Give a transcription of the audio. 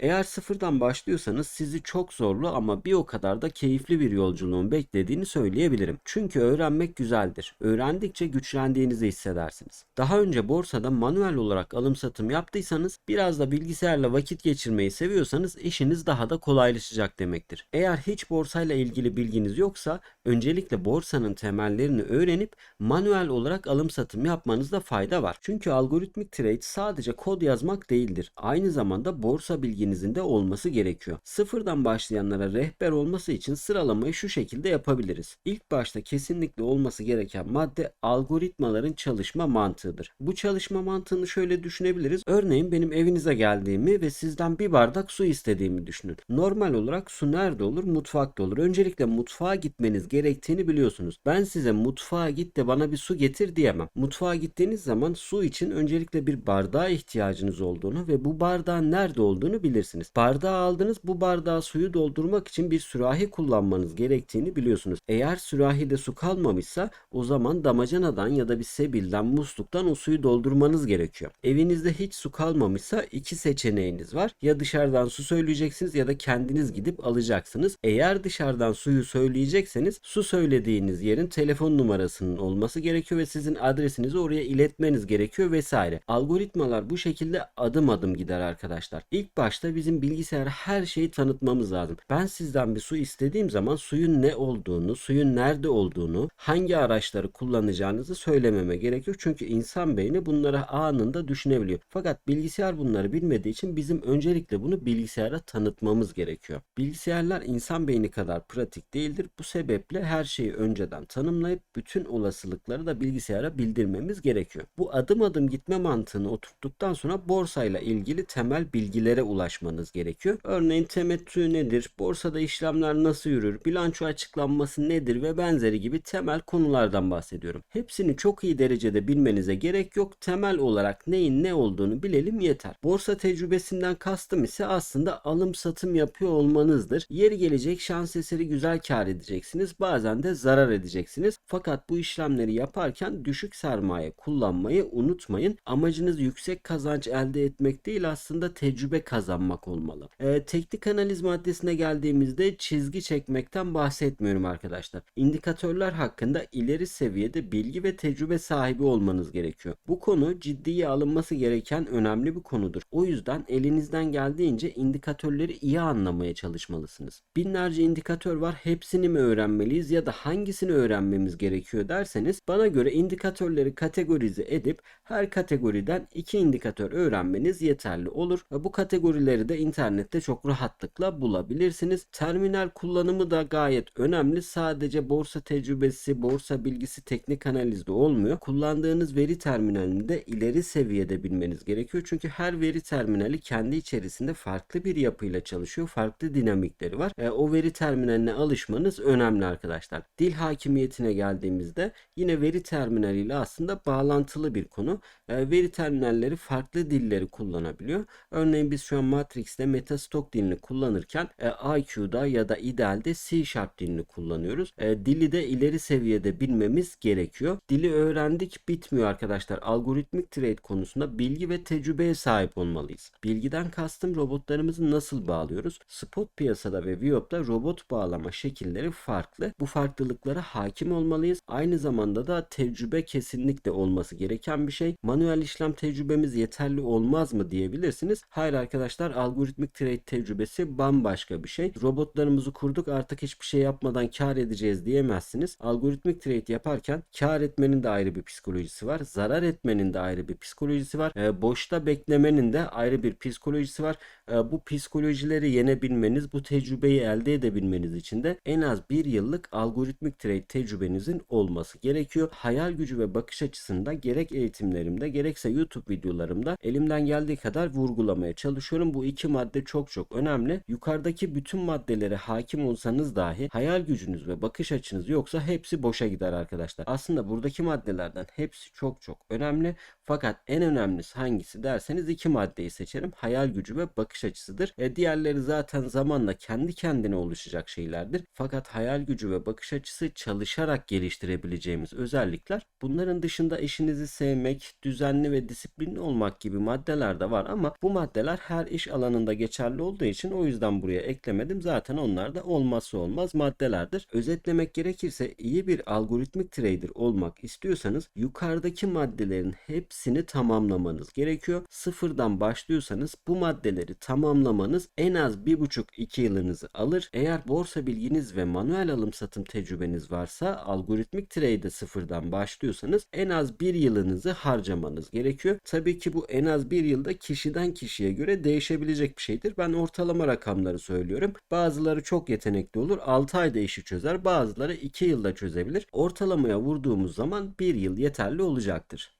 Eğer sıfırdan başlıyorsanız sizi çok zorlu ama bir o kadar da keyifli bir yolculuğun beklediğini söyleyebilirim. Çünkü öğrenmek güzeldir. Öğrendikçe güçlendiğinizi hissedersiniz. Daha önce borsada manuel olarak alım satım yaptıysanız biraz da bilgisayarla vakit geçirmeyi seviyorsanız işiniz daha da kolaylaşacak demektir. Eğer hiç borsayla ilgili bilginiz yoksa öncelikle borsanın temellerini öğrenip manuel olarak alım satım yapmanızda fayda var. Çünkü algoritmik trade sadece kod yazmak değildir. Aynı zamanda borsa bilginizin de olması gerekiyor. Sıfırdan başlayanlara rehber olması için sıralamayı şu şekilde yapabiliriz. İlk başta kesinlikle olması gereken madde algoritmaların çalışma mantığıdır. Bu çalışma mantığını şöyle düşünebiliriz. Örneğin benim evinize geldiğimi ve sizden bir bardak su istediğimi düşünün. Normal olarak su nerede olur? Mutfakta olur. Öncelikle mutfağa gitmeniz gerektiğini biliyorsunuz. Ben size mutfağa git de bana bir su getir diyemem. Mutfağa gittiğiniz zaman su için öncelikle bir bardağa ihtiyacınız olduğunu ve bu bardağın nerede olduğunu bilirsiniz. Bardağı aldınız bu bardağa suyu doldurmak için bir sürahi kullanmanız gerektiğini biliyorsunuz. Eğer sürahide su kalmamışsa o zaman damacanadan ya da bir sebilden musluktan o suyu doldurmanız gerekiyor. Evinizde hiç su kalmamışsa iki seçeneğiniz var. Ya dışarıdan su söyleyeceksiniz ya da kendiniz gidip alacaksınız. Eğer dışarıdan suyu söyleyecekseniz su söylediğiniz yerin telefon numarasının olması gerekiyor ve sizin adresinizi oraya iletmeniz gerekiyor vesaire. Algoritmalar bu şekilde adım adım gider arkadaşlar. İlk başta bizim bilgisayara her şeyi tanıtmamız lazım. Ben sizden bir su istediğim zaman suyun ne olduğunu, suyun nerede olduğunu, hangi araçları kullanacağınızı söylememe gerekiyor. Çünkü insan beyni bunları anında düşünebiliyor. Fakat bilgisayar bunları bilmediği için bizim öncelikle bunu bilgisayara tanıtmamız gerekiyor. Bilgisayarlar insan beyni kadar pratik değildir. Bu sebeple her şeyi önceden tanımlayıp bütün olasılıkları da bilgisayara bildirmemiz gerekiyor. Bu adım adım gitme mantığını oturttuktan sonra borsayla ilgili temel bilgilere ulaşmanız gerekiyor. Örneğin temettü nedir? Borsada işlemler nasıl yürür? Bilanço açıklanması nedir ve benzeri gibi temel konulardan bahsediyorum. Hepsini çok iyi derecede bilmenize gerek yok. Temel olarak neyin ne olduğunu bilelim yeter. Borsa tecrübesinden kastım ise aslında alım satım yapıyor olmanızdır. Yeri gelecek şans eseri güzel kar edeceksiniz. Bazen de zarar edeceksiniz. Fakat bu işlemleri yaparken düşük sermaye kullanmayı unutmayın. Amacınız yüksek kazanç elde etmek değil aslında tecrübe kazanmak olmalı. Ee, teknik analiz maddesine geldiğimizde çizgi çekmekten bahsetmiyorum arkadaşlar. İndikatörler hakkında ileri seviyede bilgi ve tecrübe sahibi olmanız gerekiyor. Bu konu ciddiye alınması gereken önemli bir konudur. O yüzden elinizden geldiğince indikatörleri iyi anlamaya çalışmalısınız. Binlerce indikatör var. Hepsini mi öğrenmeliyiz ya da hangisini öğrenmemiz gerekiyor derseniz bana göre indikatörleri kategorize edip her kategoriden iki indikatör öğrenmeniz yeterli olur. Bu kategorileri de internette çok rahatlıkla bulabilirsiniz. Terminal kullanımı da gayet önemli. Sadece borsa tecrübesi, borsa bilgisi, teknik analizde olmuyor. Kullandığınız veri terminalini de ileri seviyede bilmeniz gerekiyor. Çünkü her veri terminali kendi içerisinde farklı bir yapıyla çalışıyor. Farklı dinamikleri var. E, o veri terminaline alışmanız önemli arkadaşlar. Dil hakimiyetine geldiğimizde yine veri terminaliyle aslında bağlantılı bir konu. E, veri terminalleri farklı dilleri kullanabiliyor. Örneğin biz şu an Matrix'te Metastock dilini kullanırken e, IQ'da ya da idealde C Sharp dilini kullanıyoruz. E, dili de ileri seviyede bilmemiz gerekiyor. Dili öğrendik bitmiyor arkadaşlar. Algoritmik trade konusunda bilgi ve tecrübeye sahip olmalıyız. Bilgiden kastım robotlarımızı nasıl bağlıyoruz? Spot piyasada ve Viop'ta robot bağlama şekilleri farklı. Bu farklılıklara hakim olmalıyız. Aynı zamanda da tecrübe kesinlikle olması gereken bir şey. Manuel işlem tecrübemiz yeterli olmaz mı diyebilirsiniz. Hayır arkadaşlar algoritmik trade tecrübesi bambaşka bir şey. Robotlarımızı kurduk artık hiçbir şey yapmadan kar edeceğiz diyemezsiniz. Algoritmik trade yaparken kar etmenin de ayrı bir psikolojisi var. Zarar etmenin de ayrı bir psikolojisi var. E, boşta beklemenin de ayrı bir psikolojisi var. E, bu psikolojileri yenebilmeniz, bu tecrübeyi elde edebilmeniz için de en az bir yıllık algoritmik trade tecrübenizin olması gerekiyor. Hayal gücü ve bakış açısında gerek eğitimlerimde gerekse YouTube videolarımda elimden geldiği kadar vurgulamaya çalışıyorum. Bu iki madde çok çok önemli. Yukarıdaki bütün maddelere hakim olsanız dahi hayal gücünüz ve bakış açınız yoksa hepsi boşa gider arkadaşlar. Aslında buradaki maddelerden hepsi çok çok önemli. Fakat en önemlisi hangisi derseniz iki maddeyi seçerim. Hayal gücü ve bakış açısıdır. E, diğerleri zaten zamanla kendi kendine oluşacak şeylerdir. Fakat hayal gücü ve bakış açısı çalışarak geliştirebileceğimiz özellikler. Bunların dışında işinizi sevmek, düzenli ve disiplinli olmak gibi maddeler de var ama bu maddeler her iş alanında geçerli olduğu için o yüzden buraya eklemedim. Zaten onlar da olmazsa olmaz maddelerdir. Özetlemek gerekirse iyi bir algoritmik trader olmak istiyorsanız yukarıdaki maddelerin hepsini tamamlamanız gerekiyor. Sıfırdan başlıyorsanız bu maddeleri tamamlamanız en az 1,5-2 yılınızı alır. Eğer borsa bilginiz ve manuel alım satım tecrübeniz varsa algoritmik trade'e sıfırdan başlıyorsanız en az bir yılınızı harcamanız gerekiyor. Tabii ki bu en az bir yılda kişiden kişiye göre değişebilecek bir şeydir. Ben ortalama rakamları söylüyorum. Bazıları çok yetenekli olur 6 ayda işi çözer bazıları 2 yılda çözebilir. Ortalamaya vurduğumuz zaman 1 yıl yeterli olacaktır.